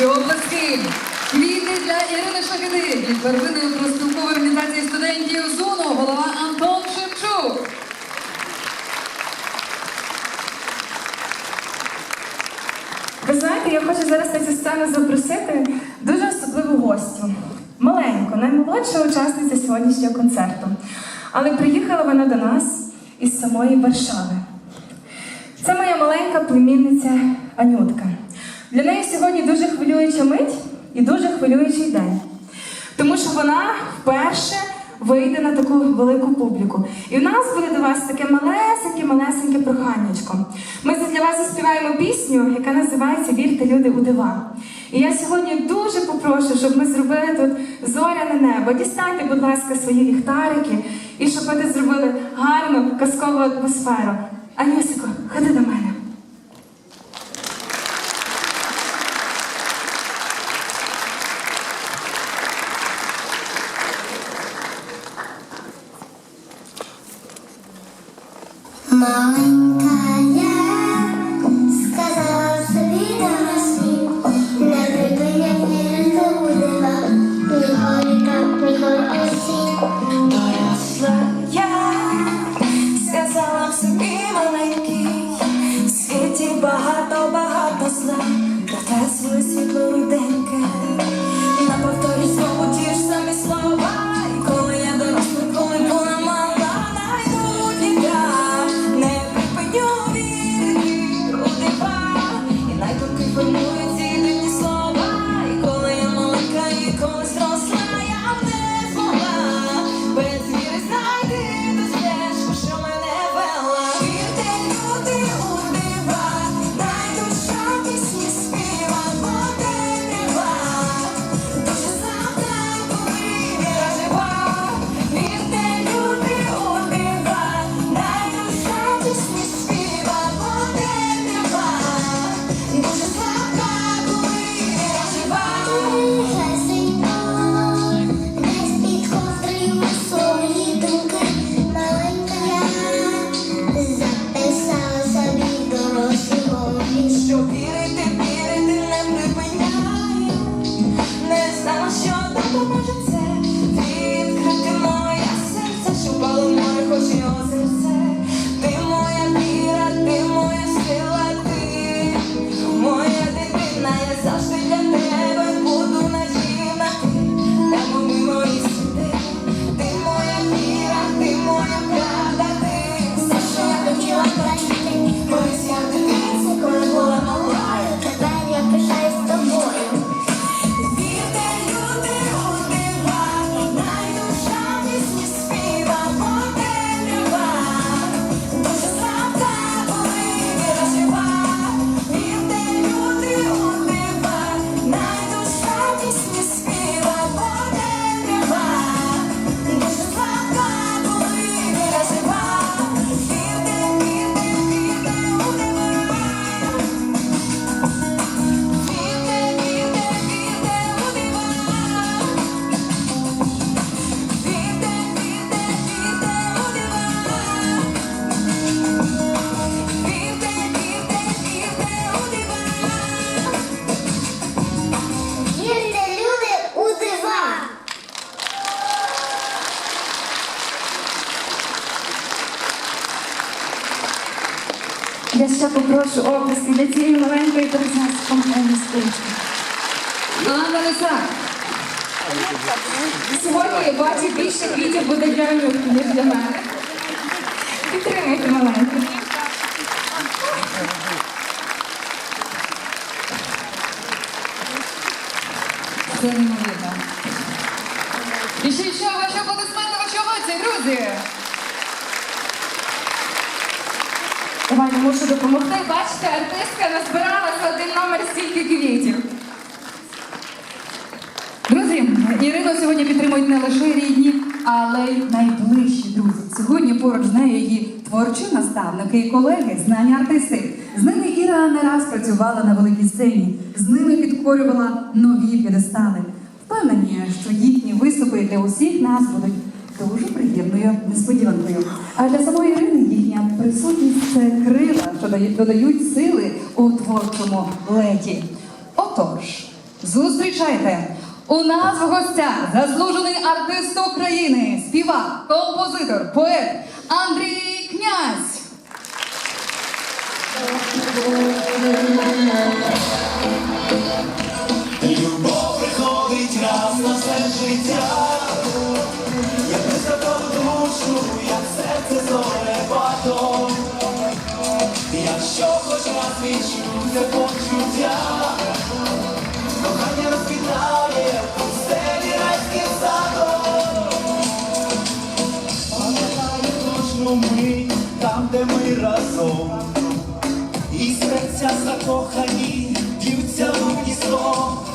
Ваші обласки. Квіти для Ірини Шахиди від первинної профспілкової організації студентів ЗУНу, голова Антон Шевчук. Ви знаєте, я хочу зараз на цю сцену запросити дуже особливу гостю. Маленьку, наймолодша учасниця сьогоднішнього концерту. Але приїхала вона до нас із самої Варшави. Це моя маленька племінниця Анютка. Для неї сьогодні дуже хвилююча мить і дуже хвилюючий день. Тому що вона вперше вийде на таку велику публіку. І в нас буде до вас таке малесеньке-малесеньке проханнячко. Ми для вас заспіваємо пісню, яка називається Вірте люди у дива. І я сьогодні дуже попрошу, щоб ми зробили тут зоряне небо. Дістаньте, будь ласка, свої ліхтарики, і щоб ми зробили гарну казкову атмосферу. Анюсико, ходи до мене. Muy спонтанності. Сьогодні я бачу більше квітів буде для Анютки, ніж для мене. Підтримайте маленьку. Це неймовірно. І ще що, ваші аплодисменти, ваші овації, друзі. Мушу допомогти. Бачите, артистка назбирала за один номер стільки квітів. Друзі, Ірину сьогодні підтримують не лише рідні, але й найближчі друзі. Сьогодні поруч з нею її творчі наставники і колеги, знані артисти. З ними Іра не раз працювала на великій сцені, з ними підкорювала нові п'єдестали. Впевнені, що їхні виступи для усіх нас будуть дуже приємною несподіванкою. А для самої Ірини їхня присутність це крила, додають сили у творчому леті. Отож, Зустрічайте! У нас в гостях заслужений артист України, співак, композитор, поет Андрій Князь. Це почуття, кохання розквітає в пустелі райським садом. Пам'ятаю кожну мить там, де ми разом. І серця закохані б'ються в унісон.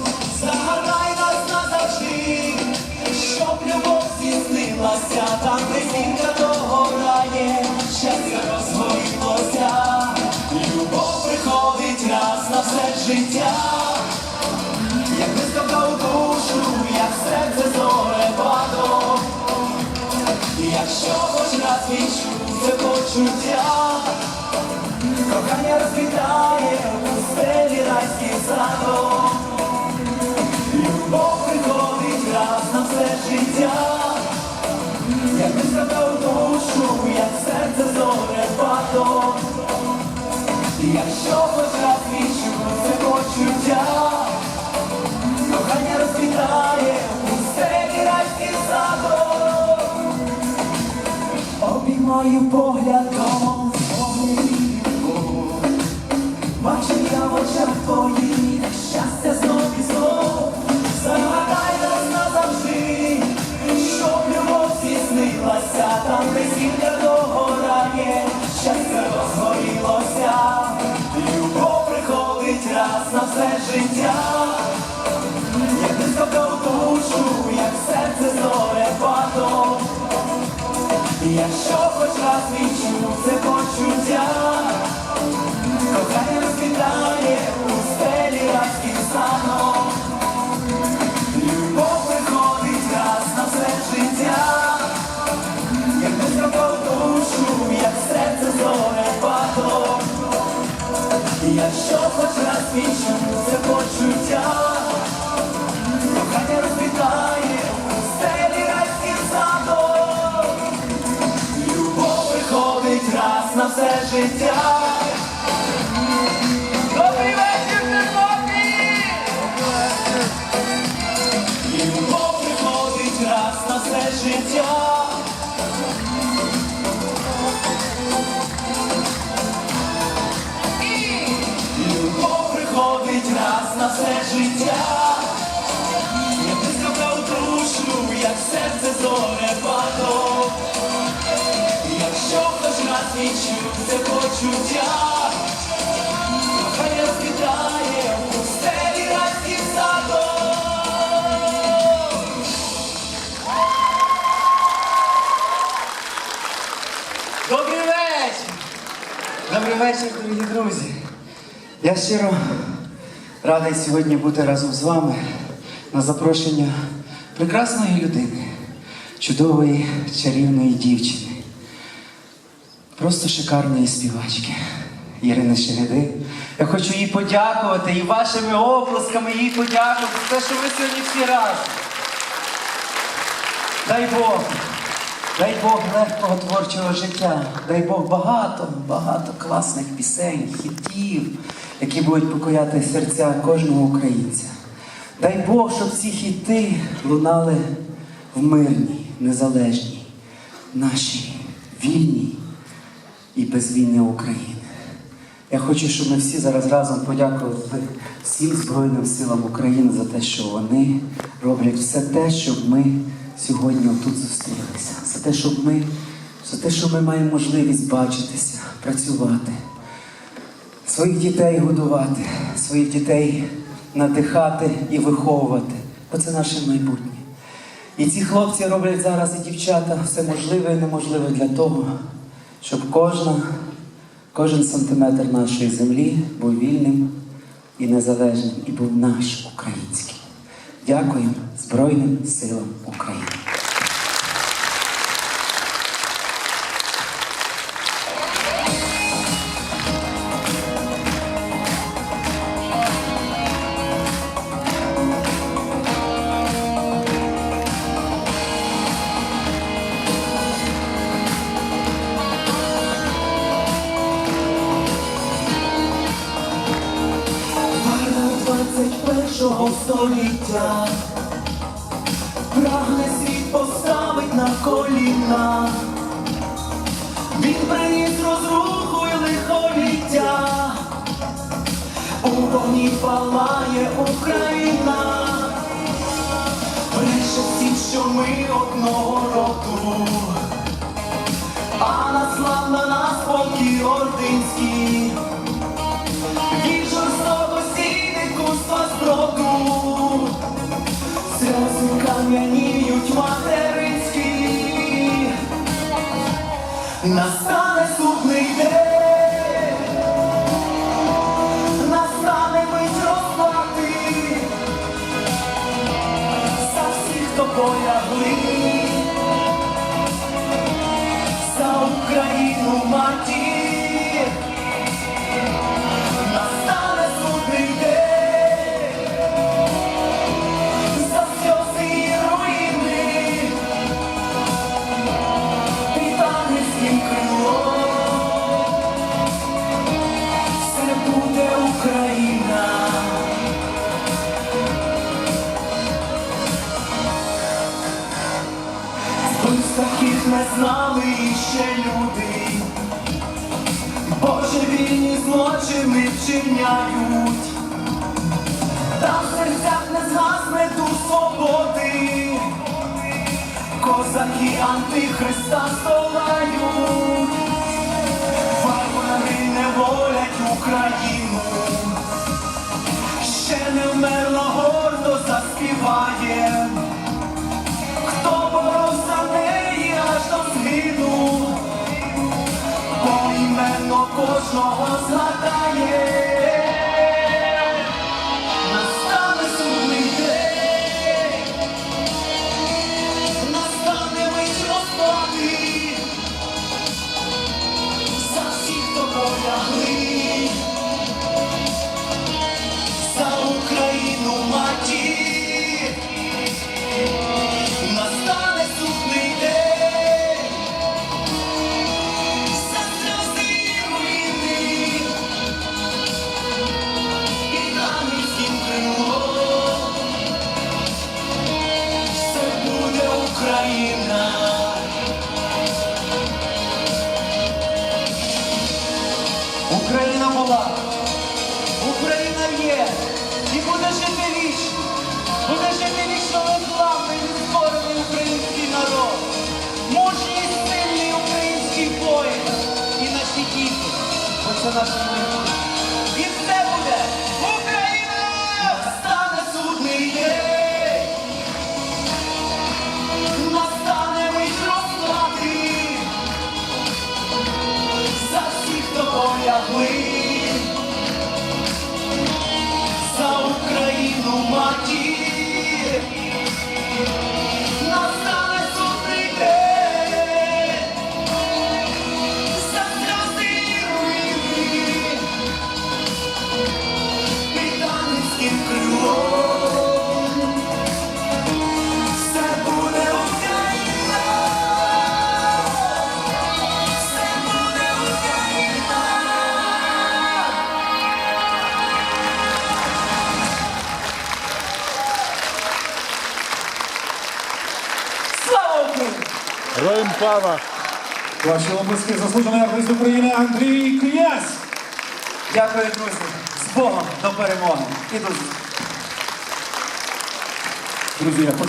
Якщо хоч раз відчув це почуття. Кохання розквітає у пустелі Обіймаю поглядом. Вогневірку, Якщо хоч раз відчув це почуття, кохання розквітає у стелі райським станом. Любов приходить раз на все життя, як високо в душу, як серце зорепадом. Якщо хоч раз відчув це почуття, раз на все життя. Вечір, дорогі друзі. Я щиро радий сьогодні бути разом з вами на запрошення прекрасної людини, чудової чарівної дівчини, просто шикарної співачки Ірини Шереди. Я хочу їй подякувати і вашими оплесками їй подякувати за те, що ви сьогодні всі разом. Дай Бог, дай Бог легкого творчого життя, дай Бог багато, багато класних пісень, хітів, які будуть покоряти серця кожного українця. Дай Бог, щоб ці хіти лунали в мирній, незалежній, нашій вільній і безвільній Україні. Я хочу, щоб ми всі зараз разом подякували всім Збройним силам України за те, що вони роблять все те, щоб ми сьогодні тут зустрілися, за те, щоб ми, за те, що ми маємо можливість бачитися, працювати, своїх дітей годувати, своїх дітей надихати і виховувати, бо це наше майбутнє. І ці хлопці роблять зараз і дівчата все можливе і неможливе для того, щоб кожна, кожен сантиметр нашої землі був вільним і незалежним, і був наш український. Дякуємо Збройним силам України. Двадцять першого століття Прагне світ поставить на коліна. Він приніс розруху й лихоліття. У вогні палає Україна. Бреше всім, що ми одного роду. А наславна нас спокій ординський. nothing. Знали ще люди. Боже вільні злочини вчиняють. Там в серцях не згасне дух свободи. Козаки антихриста здолають. Варвари не волять Україну. Ще не вмерла гордо заспіває. Кожного згадає. Україна є і буде жити вічно. Буде жити вічно незламний, нескорений український народ. Мужній, сильний український воїн. І наші діти. Бо це наше майбутнє. Слава! Ваші обласки заслужений артист України Андрій Князь. Дякую, друзі. З Богом до перемоги. І до. Друзі, я